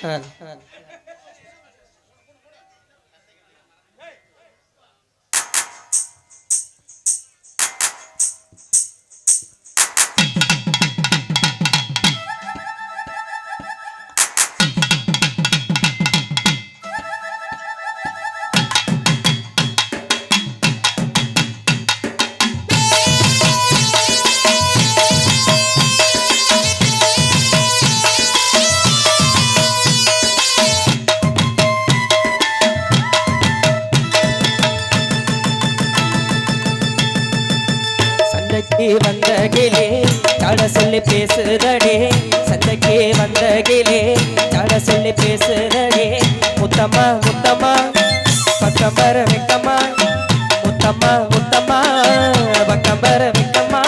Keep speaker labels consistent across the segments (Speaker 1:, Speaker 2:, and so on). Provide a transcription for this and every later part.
Speaker 1: 看看看看 சந்தைக்கு வந்த கிளே தட சொல்லி பேசுதடே. சந்தைக்கு வந்த கிளே தட சொல்லி பேசுதடே. முத்தம்மா முத்தம்மா பக்கம் வர வெக்கம்மா. முத்தம்மா முத்தம்மா பக்கம் வர வெக்கம்மா.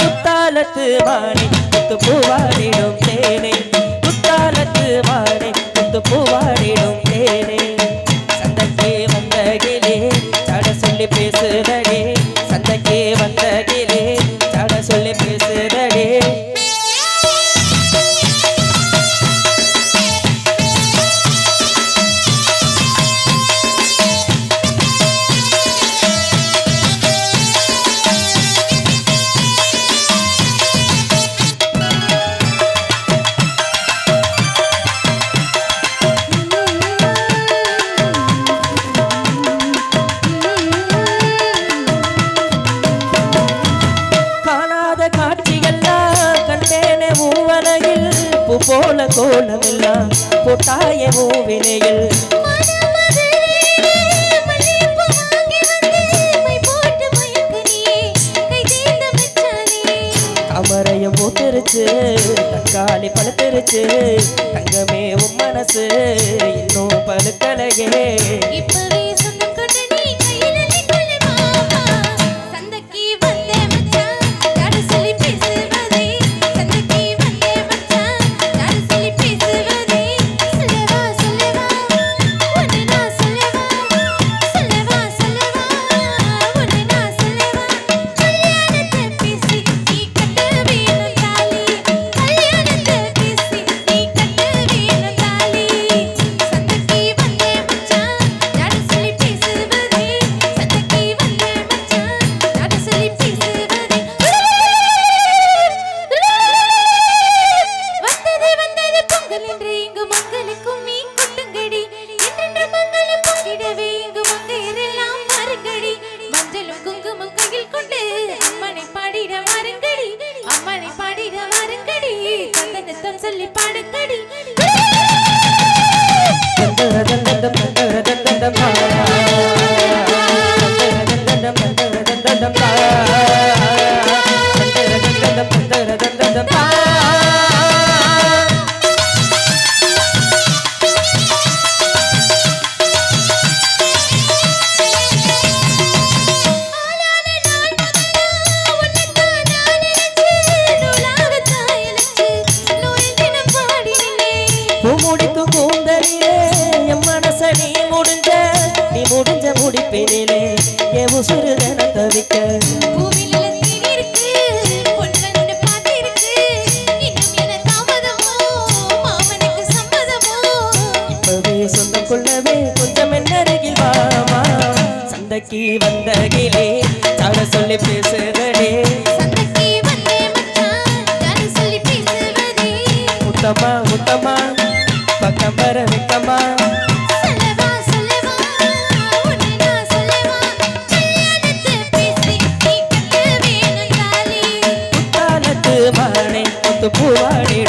Speaker 1: குத்தாலத்து வாணி குத்து பூவாணி கோல கோலமெல்லாம் போட்டாய மூவினையில் அமரையும் போட்டுருச்சு தக்காளி பழுத்துருச்சு தங்கமே உன் மனசு இன்னும் பழுக்கலையே.
Speaker 2: இப்பவே ভাই என்ன தாமதமோ மாமனுக்கு சம்மதமோ?
Speaker 1: இப்பவே சொந்தம் கொள்ளவே கொஞ்சம் என்ன அருகில் வாமா. சந்தைக்கு வந்த கிளே சொல்லி பேசுதடே புவாடே